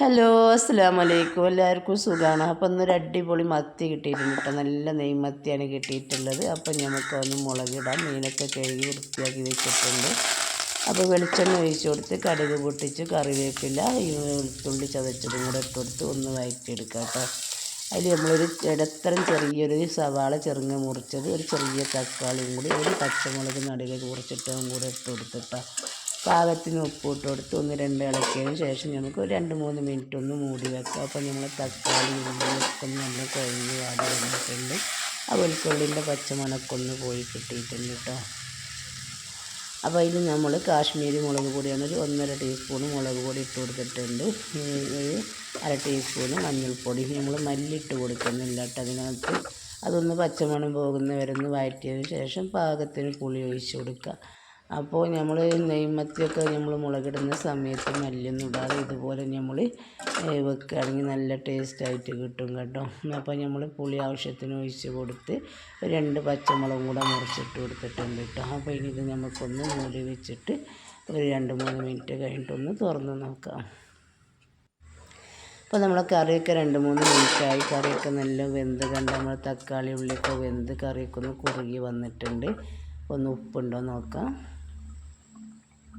Hello അസ്സാം വലൈക്കും എല്ലാവർക്കും സുഖമാണ് അപ്പോൾ ഇന്നൊരു അടിപൊളി മത്തി കിട്ടിയിട്ടുണ്ട് കേട്ടോ. നല്ല നെയ്മത്തിയാണ് കിട്ടിയിട്ടുള്ളത്. അപ്പോൾ നമുക്ക് ഒന്ന് മുളകിടാം. മീനൊക്കെ കഴുകി വൃത്തിയാക്കി വെച്ചിട്ടുണ്ട്. അപ്പോൾ വെളിച്ചെണ്ണ ഒഴിച്ചു കൊടുത്ത് കടുക് പൊട്ടിച്ച് കറിവേപ്പില ഈ വെളുത്തുള്ളി ചതച്ചതും കൂടെ ഇട്ട് കൊടുത്ത് ഒന്ന് വഴറ്റിയെടുക്കാം കേട്ടോ. അതിൽ നമ്മളൊരു ഇടത്തരം ചെറിയൊരു സവാള ചെറുങ്ങ മുറിച്ചത് ഒരു ചെറിയ തക്കാളിയും കൂടി ഒരു പച്ചമുളക് നടുവിലേക്ക് മുറിച്ചിട്ടും കൂടെ ഇട്ട് കൊടുത്തിട്ടാണ് പാകത്തിന് ഉപ്പ് ഇട്ട് കൊടുത്ത് ഒന്ന് രണ്ട് ഇളക്കിയതിന് ശേഷം നമുക്ക് ഒരു രണ്ട് മൂന്ന് മിനിറ്റ് ഒന്ന് മൂടി വെക്കാം. അപ്പോൾ നമ്മൾ തക്കാളി ഉള്ളിയൊക്കെ നമ്മൾ കുഴഞ്ഞ് വാടി വന്നിട്ടുണ്ട്. ആ വെളുത്തുള്ളിന്റെ പച്ചമണക്കൊന്ന് പോയി കിട്ടിയിട്ടുണ്ട് കേട്ടോ അപ്പോൾ ഇത് നമ്മൾ കാശ്മീരി മുളക് പൊടിയാണ് ഒരു ഒന്നര ടീസ്പൂൺ മുളക് പൊടി ഇട്ട് കൊടുത്തിട്ടുണ്ട്. ഒരു അര ടീസ്പൂൺ മഞ്ഞൾപ്പൊടി. നമ്മൾ മല്ലിട്ട് കൊടുക്കുന്നില്ല കേട്ടോ അതിനകത്ത്. അതൊന്ന് പച്ചമണം പോകുന്ന വരെ വഴറ്റിയതിന് ശേഷം പാകത്തിന് പുളി ഒഴിച്ച് കൊടുക്കുക അപ്പോൾ നമ്മൾ നെയ്മത്തിയൊക്കെ നമ്മൾ മുളകിടുന്ന സമയത്ത് മല്ലിയൊന്നും ഇടാതെ ഇതുപോലെ നമ്മൾ വെക്കുകയാണെങ്കിൽ നല്ല ടേസ്റ്റായിട്ട് കിട്ടും കേട്ടോ. അപ്പോൾ നമ്മൾ പുളി ആവശ്യത്തിന് ഒഴിച്ച് കൊടുത്ത് രണ്ട് പച്ചമുളകും കൂടെ മുറിച്ചിട്ട് കൊടുത്തിട്ടുണ്ട് കേട്ടോ. അപ്പോൾ ഇനി ഇത് നമുക്കൊന്ന് മൂടി വെച്ചിട്ട് ഒരു രണ്ട് മൂന്ന് മിനിറ്റ് കഴിഞ്ഞിട്ടൊന്ന് തുറന്ന് നോക്കാം. അപ്പോൾ നമ്മളെ കറിയൊക്കെ രണ്ട് മൂന്ന് മിനിറ്റായി. കറിയൊക്കെ നല്ല വെന്ത് കണ്ട് നമ്മൾ തക്കാളി ഉള്ളിയൊക്കെ വെന്ത് കറിയൊക്കെ ഒന്ന് കുറുകി വന്നിട്ടുണ്ട്. ഒന്ന് ഉപ്പുണ്ടോ നോക്കാം.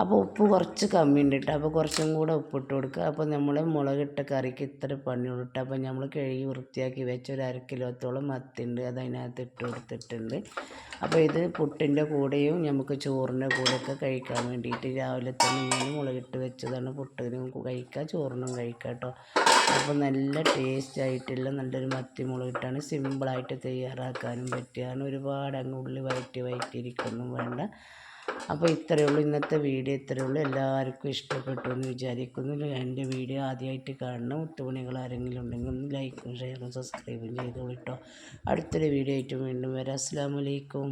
അപ്പോൾ ഉപ്പ് കുറച്ച് കമ്മിയുണ്ട് കേട്ടോ അപ്പോൾ കുറച്ചും കൂടെ ഉപ്പിട്ട് കൊടുക്കുക. അപ്പോൾ നമ്മൾ മുളകിട്ട കറിക്ക് ഇത്ര പണിയുള്ളൂ കേട്ടോ അപ്പോൾ നമ്മൾ കഴുകി വൃത്തിയാക്കി വെച്ച ഒരു അര കിലോത്തോളം മത്തിണ്ട് അത് അതിനകത്ത് ഇട്ട് കൊടുത്തിട്ടുണ്ട്. അപ്പോൾ ഇത് പുട്ടിന്റെ കൂടെയും നമുക്ക് ചോറിന്റെ കൂടെയൊക്കെ കഴിക്കാൻ വേണ്ടിയിട്ട് രാവിലെ തന്നെ ഞാൻ മുളകിട്ട് വെച്ചതാണ് പുട്ടിനും കഴിക്കുക ചോറിനും കഴിക്കുക കേട്ടോ അപ്പോൾ നല്ല ടേസ്റ്റ് ആയിട്ടുള്ള നല്ലൊരു മത്തി മുളകിട്ടാണ് സിമ്പിളായിട്ട് തയ്യാറാക്കാനും പറ്റിയാണ് ഒരുപാട് അങ്ങ് ഉള്ളി വയറ്റി വയറ്റിയിരിക്കൊന്നും വേണ്ട. അപ്പോൾ ഇത്രയേ ഉള്ളൂ. ഇന്നത്തെ വീഡിയോ ഇത്രയേ ഉള്ളൂ. എല്ലാവർക്കും ഇഷ്ടപ്പെട്ടു എന്ന് വിചാരിക്കുന്നു. എന്റെ വീഡിയോ ആദ്യമായിട്ട് കാണണം. ഒത്തുപണികൾ ആരെങ്കിലും ഉണ്ടെങ്കിൽ ഒന്ന് ലൈക്കും ഷെയറും സബ്സ്ക്രൈബും ചെയ്തോളൂ കേട്ടോ അടുത്തൊരു വീഡിയോ ആയിട്ട് വീണ്ടും വരാം. അസ്സാം വലൈക്കും